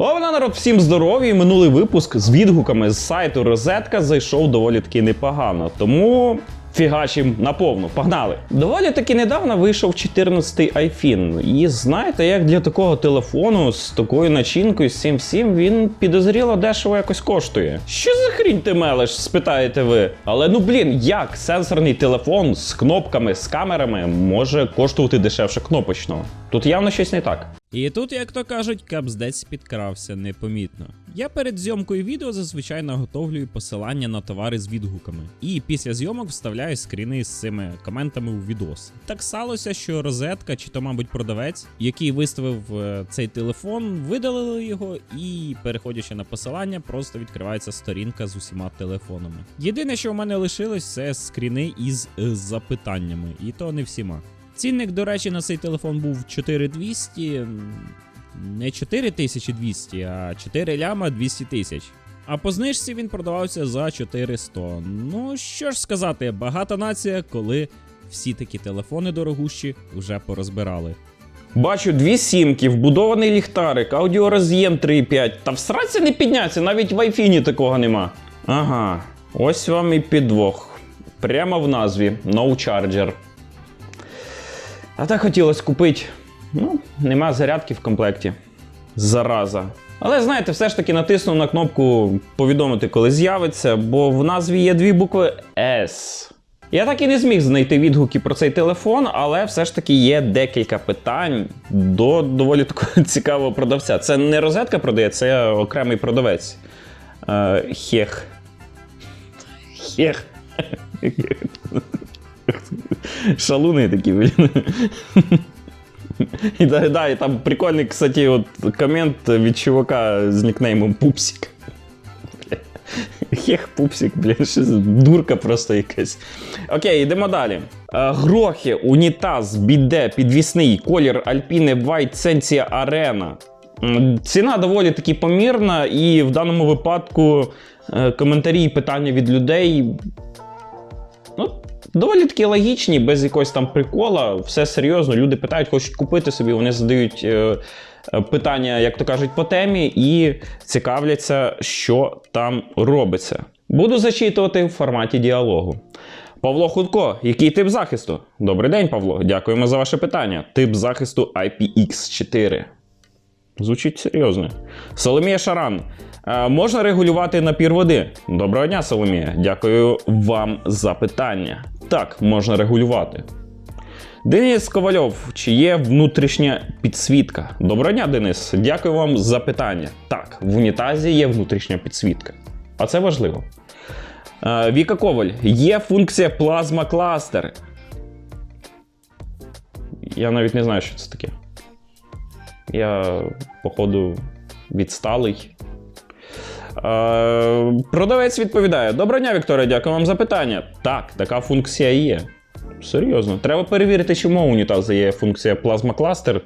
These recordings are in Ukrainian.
Овна народ, всім здоров'я! Минулий випуск з відгуками з сайту Розетка зайшов доволі таки непогано. Тому фігачим наповну. Погнали! Доволі таки недавно вийшов 14-й iPhone. І знаєте, як для такого телефону з такою начинкою, з цим всім, він підозріло дешево якось коштує. Що за хрінь ти мелеш? спитаєте ви. Але ну блін, як сенсорний телефон з кнопками, з камерами може коштувати дешевше кнопочного? Тут явно щось не так. І тут, як то кажуть, капздець підкрався непомітно. Я перед зйомкою відео зазвичай наготовлюю посилання на товари з відгуками, і після зйомок вставляю скріни з цими коментами у відос. Так сталося, що розетка, чи то, мабуть, продавець, який виставив е, цей телефон, видалили його, і переходячи на посилання, просто відкривається сторінка з усіма телефонами. Єдине, що в мене лишилось, це скріни із е, запитаннями, і то не всіма. Цінник, до речі, на цей телефон був 4200, не 4200, а 4 ляма 200 тисяч. А по знижці він продавався за 400. Ну що ж сказати, багата нація, коли всі такі телефони дорогущі вже порозбирали. Бачу дві сімки, вбудований ліхтарик, аудіороз'єм 3.5. Та в сраці не підняться, навіть в айфіні такого нема. Ага, ось вам і підвох. Прямо в назві No Charger. А так хотілося купити. Ну, нема зарядки в комплекті. Зараза. Але знаєте, все ж таки натиснув на кнопку повідомити, коли з'явиться, бо в назві є дві букви S. Я так і не зміг знайти відгуки про цей телефон, але все ж таки є декілька питань до доволі такого цікавого продавця. Це не розетка продає, це окремий продавець. Е, Хех. Хех. Шалуни такі, блін. І, да, да, і там прикольний, кстати, от комент від чувака з нікнеймом Пупсик. Хех, пупсик, блін, дурка просто якась. Окей, йдемо далі. Е, Грохи, унітаз, біде, підвісний, колір Alpine White Sensia Arena. Ціна доволі таки помірна, і в даному випадку е, коментарі і питання від людей. Ну, доволі таки логічні, без якогось там прикола, все серйозно. Люди питають, хочуть купити собі, вони задають е, е, питання, як то кажуть, по темі, і цікавляться, що там робиться. Буду зачитувати в форматі діалогу. Павло Худко, який тип захисту? Добрий день, Павло. Дякуємо за ваше питання. Тип захисту IPX4. Звучить серйозно. Соломія Шаран. Е, можна регулювати напір води? Доброго дня, Соломія. Дякую вам за питання. Так, можна регулювати. Денис Ковальов, чи є внутрішня підсвітка? Доброго дня, Денис. Дякую вам за питання. Так, в унітазі є внутрішня підсвітка. А це важливо. Е, Віка Коваль, є функція плазма кластер. Я навіть не знаю, що це таке. Я, походу, відсталий. Е, продавець відповідає: Доброго дня, Вікторія, дякую вам за питання. Так, така функція є. Серйозно. Треба перевірити, чому у унітазу є функція плазма кластер.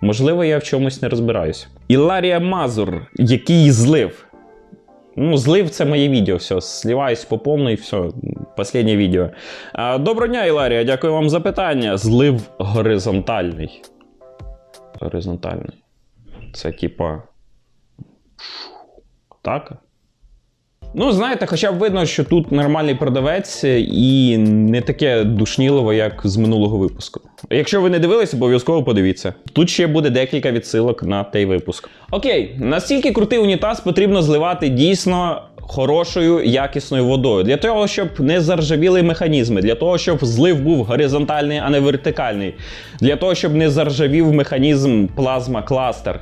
Можливо, я в чомусь не розбираюсь. Іларія Мазур, який злив. Ну, злив це моє відео. Все, сливаюсь по повній, все, останнє відео. А, доброго дня, Іларія, дякую вам за питання. Злив горизонтальний. Горизонтальний. Це типа. Так? Ну, знаєте, хоча б видно, що тут нормальний продавець і не таке душнілово, як з минулого випуску. Якщо ви не дивились, обов'язково подивіться. Тут ще буде декілька відсилок на той випуск. Окей, настільки крутий унітаз потрібно зливати дійсно хорошою якісною водою. Для того, щоб не заржавіли механізми, для того, щоб злив був горизонтальний, а не вертикальний. Для того, щоб не заржавів механізм плазма кластер.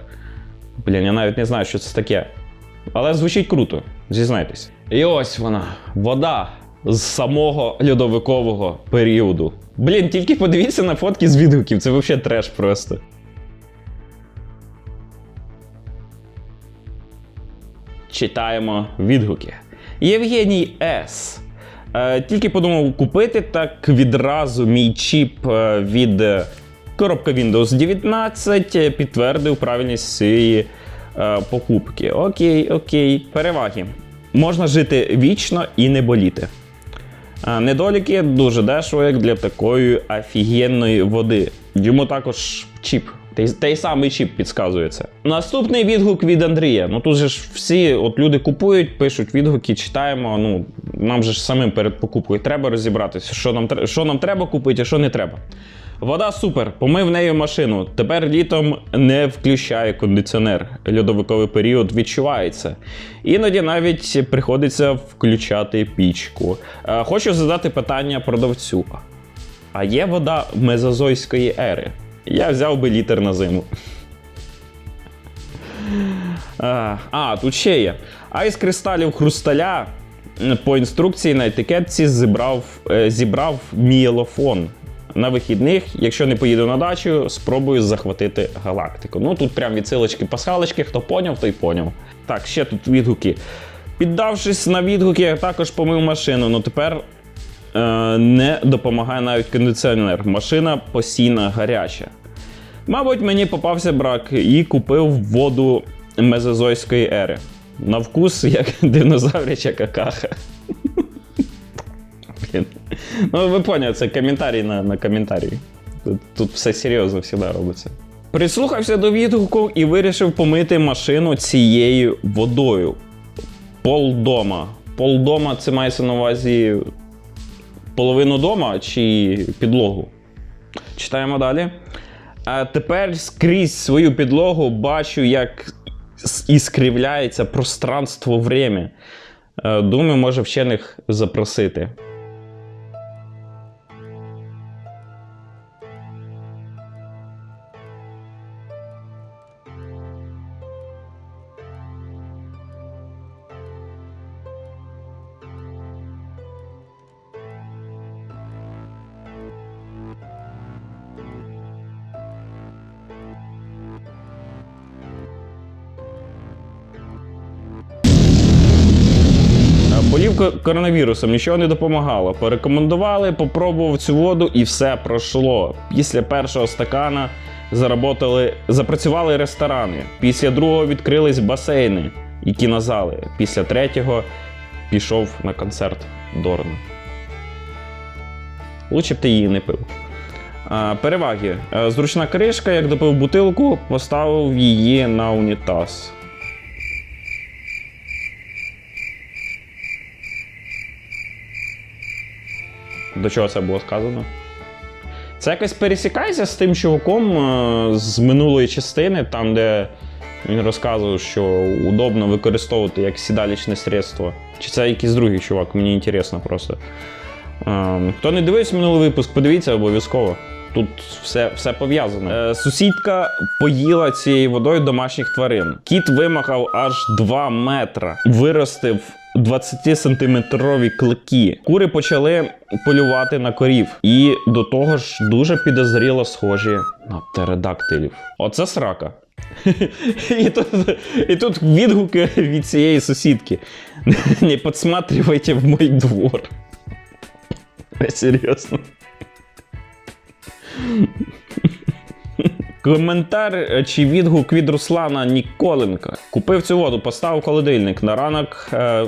Блін, я навіть не знаю, що це таке. Але звучить круто, зізнайтесь. І ось вона, вода з самого льодовикового періоду. Блін, тільки подивіться на фотки з відгуків, це взагалі треш просто. Читаємо відгуки. Євгеній С. Е, тільки подумав купити, так відразу мій чіп е, від е, коробка Windows 19 е, підтвердив правильність цієї покупки. Окей, окей. Переваги. Можна жити вічно і не боліти. А, Недоліки дуже дешево, як для такої офігенної води. Йому також чіп Той, самий чіп підказує це. Наступний відгук від Андрія. Ну тут же ж всі от люди купують, пишуть відгуки, читаємо. Ну, нам же ж самим перед покупкою треба розібратися, що нам, що нам треба купити, а що не треба. Вода супер, помив нею машину. Тепер літом не включає кондиціонер. Льодовиковий період відчувається. Іноді навіть приходиться включати пічку. Е, Хочу задати питання продавцю. А є вода мезозойської ери? Я взяв би літр на зиму. А, а, тут ще є. А із кристалів хрусталя по інструкції на етикетці зібрав, е, зібрав мієлофон. На вихідних, якщо не поїду на дачу, спробую захватити галактику. Ну тут прям відсилочки пасхалочки, хто поняв, той поняв. Так, ще тут відгуки. Піддавшись на відгуки, я також помив машину. Ну тепер е, не допомагає навіть кондиціонер. Машина постійно гаряча. Мабуть, мені попався брак і купив воду мезозойської ери. На вкус як динозавряча какаха. Ну, ви поняли, це коментарі на, на коментарі. Тут, тут все серйозно завжди робиться. Прислухався до відгуку і вирішив помити машину цією водою. Полдома. Полдома це мається на увазі половину дома чи підлогу. Читаємо далі. А тепер скрізь свою підлогу бачу, як іскривляється пространство время. Е, Думаю, може вчених запросити. Е, коронавірусом, нічого не допомагало. Порекомендували, попробував цю воду і все пройшло. Після першого стакана заработали, запрацювали ресторани. Після другого відкрились басейни і кінозали. Після третього пішов на концерт Дорна. Лучше б ти її не пив. Переваги. Е, Зручна кришка, як допив бутилку, поставив її на унітаз. До чого це було сказано? Це якось пересікається з тим чуваком е, з минулої частини, там, де він розказував, що удобно використовувати як сідалічне средство. Чи це якийсь другий чувак, мені цікаво просто. Е, Хто не дивився минулий випуск, подивіться обов'язково. Тут все, все пов'язано. Е, сусідка поїла цією водою домашніх тварин. Кіт вимахав аж 2 метра, виростив 20-сантиметрові клики. Кури почали полювати на корів, і до того ж дуже підозріло схожі на птеродактилів. Оце срака. І тут, і тут відгуки від цієї сусідки. Не підсматривайте в мій двор. Серйозно. Коментар чи відгук від Руслана Ніколенка. Купив цю воду, поставив холодильник. На ранок е,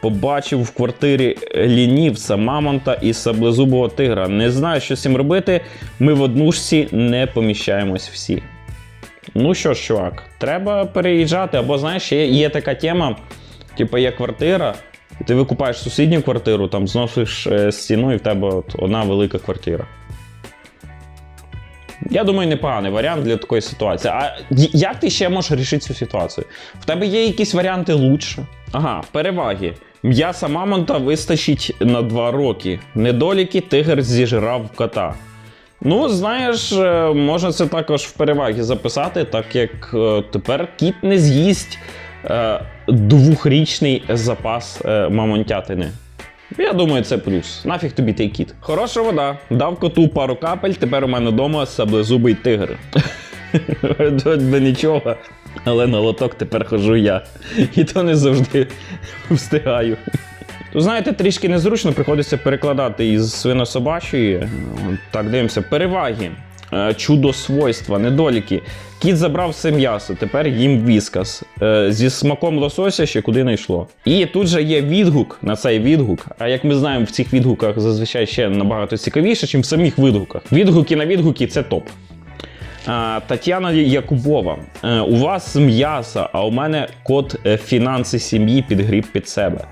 побачив в квартирі лінівця, мамонта і саблезубого тигра. Не знаю, що з цим робити. Ми в однушці не поміщаємось всі. Ну що ж, чувак, треба переїжджати, або знаєш, є, є така тема, типу є квартира, і ти викупаєш сусідню квартиру, там зносиш е, стіну, і в тебе от одна велика квартира. Я думаю, непоганий варіант для такої ситуації. А як ти ще можеш рішити цю ситуацію? В тебе є якісь варіанти лучше? Ага, переваги. М'яса мамонта вистачить на 2 роки. Недоліки тигр зіжрав кота. Ну, знаєш, е, можна це також в переваги записати, так як е, тепер кіт не з'їсть е, двохрічний запас мамонтятини. Я думаю, це плюс. Нафіг тобі той кіт. Хороша вода. Дав коту пару капель, тепер у мене вдома саблезубий тигр. Би нічого. Але на лоток тепер хожу я. І то не завжди встигаю. То знаєте, трішки незручно приходиться перекладати із свинособачої. Так, дивимося. Переваги. Е, Чудо свойства, недоліки. Кіт забрав все м'ясо, тепер їм віскас. Е, Зі смаком лосося ще куди не йшло. І тут же є відгук на цей відгук. А як ми знаємо, в цих відгуках зазвичай ще набагато цікавіше, ніж в самих відгуках. Відгуки на відгуки це топ. Тетяна Якубова. Е, У вас м'ясо, а у мене код фінанси сім'ї підгріб під себе.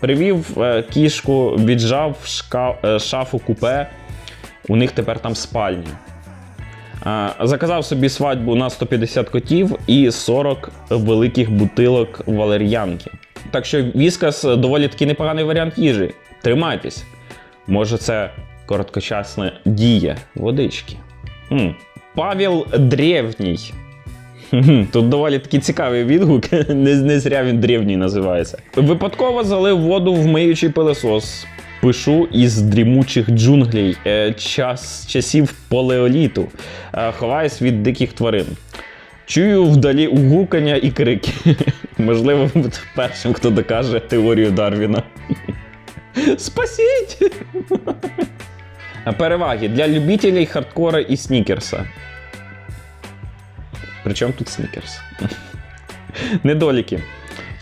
Привів кішку, віджав шка, е, шафу купе. У них тепер там спальня. Заказав собі свадьбу на 150 котів і 40 великих бутилок валер'янки. Так що віскас доволі таки непоганий варіант їжі. Тримайтесь. Може, це короткочасна дія водички. М. Павел Древній. Тут доволі такий цікавий відгук. Не, не зря він древній називається. Випадково залив воду в миючий пилосос. Пишу із дрімучих джунглей е, час, часів палеоліту. Е, ховаюсь від диких тварин. Чую вдалі угукання і крики. Можливо, ви будете першим, хто докаже теорію Дарвіна. Спасіть! Переваги для любителей хардкора і снікерса. Причому тут снікерс? Недоліки.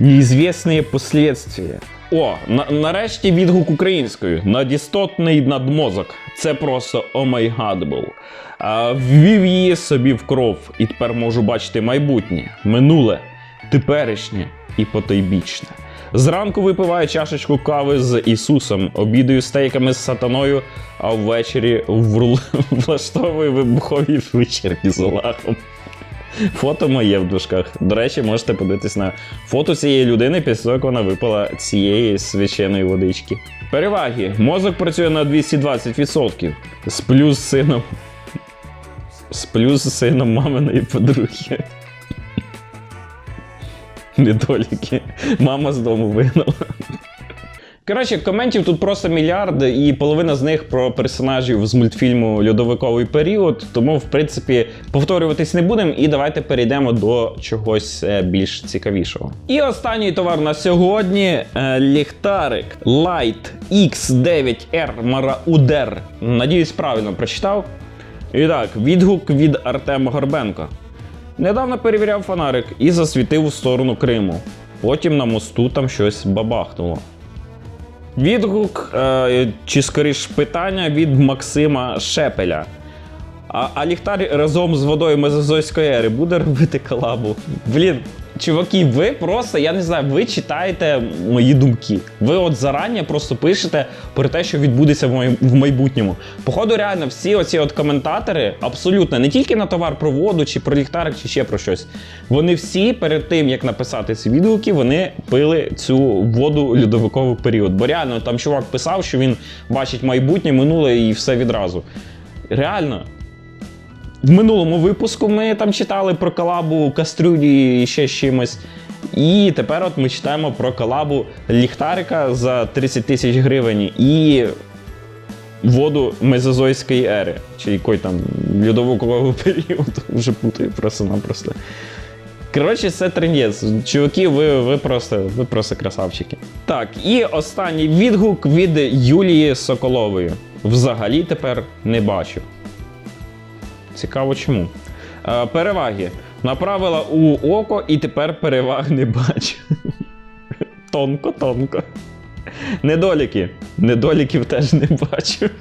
Неізвісні последствия. О, на- нарешті відгук українською. Надістотний надмозок. Це просто омайгадбл. А, Ввів її собі в кров, і тепер можу бачити майбутнє, минуле, теперішнє і потойбічне. Зранку випиваю чашечку кави з Ісусом, обідаю стейками з сатаною, а ввечері вру- влаштовую вибухові вечірки з Олахом. Фото моє в дужках. До речі, можете подивитись на фото цієї людини після того, як вона випила цієї священої водички. Переваги. Мозок працює на 220%. Сплю з сином. Сплю з сином маминої подруги. Недоліки. Мама з дому вигнала. Коротше, коментів тут просто мільярд, і половина з них про персонажів з мультфільму Льодовиковий період. Тому, в принципі, повторюватись не будемо, і давайте перейдемо до чогось е, більш цікавішого. І останній товар на сьогодні е, ліхтарик Light X9R Marauder. Надіюсь, правильно прочитав. І так, відгук від Артема Горбенко. Недавно перевіряв фонарик і засвітив у сторону Криму. Потім на мосту там щось бабахнуло. Відгук, е, чи скоріш питання від Максима Шепеля. А, а ліхтар разом з водою Мезозойської ери буде робити колабу? Блін, чуваки, ви просто, я не знаю, ви читаєте мої думки. Ви от зарані просто пишете про те, що відбудеться в, майбутньому. Походу, реально, всі оці от коментатори, абсолютно, не тільки на товар про воду, чи про ліхтарик, чи ще про щось. Вони всі перед тим, як написати ці відгуки, вони пили цю воду льодовиковий період. Бо реально там чувак писав, що він бачить майбутнє, минуле і все відразу. Реально, в минулому випуску ми там читали про колабу кастрюлі і ще з чимось. І тепер от ми читаємо про колабу ліхтарика за 30 тисяч гривень і воду Мезозойської ери. Чи якої там льодовикового періоду. Вже путаю просто-напросто. Коротше, це трендець. Чуваки, ви, ви, просто, ви просто красавчики. Так, і останній відгук від Юлії Соколової. Взагалі тепер не бачу. Цікаво чому. Е, переваги. Направила у око і тепер переваг не бачу. Тонко, тонко. Недоліки. Недоліків теж не бачу.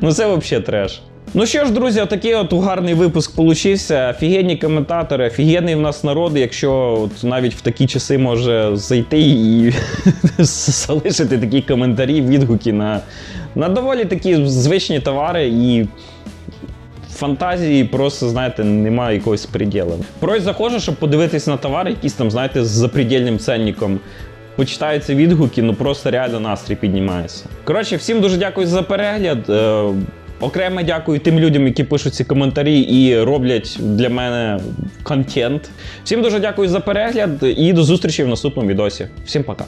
Ну це взагалі треш. Ну що ж, друзі, такий от гарний випуск получився. Офігенні коментатори, офігенний в нас народ, якщо от навіть в такі часи може зайти і залишити такі коментарі, відгуки на, на доволі такі звичні товари і фантазії просто, знаєте, немає якогось приділу. Прось заходжу, щоб подивитись на товар, якийсь там, знаєте, з запредельним ценником. Почитаються відгуки, ну просто реально настрій піднімається. Коротше, всім дуже дякую за перегляд. Е, окремо дякую тим людям, які пишуть ці коментарі і роблять для мене контент. Всім дуже дякую за перегляд і до зустрічі в наступному відосі. Всім пока.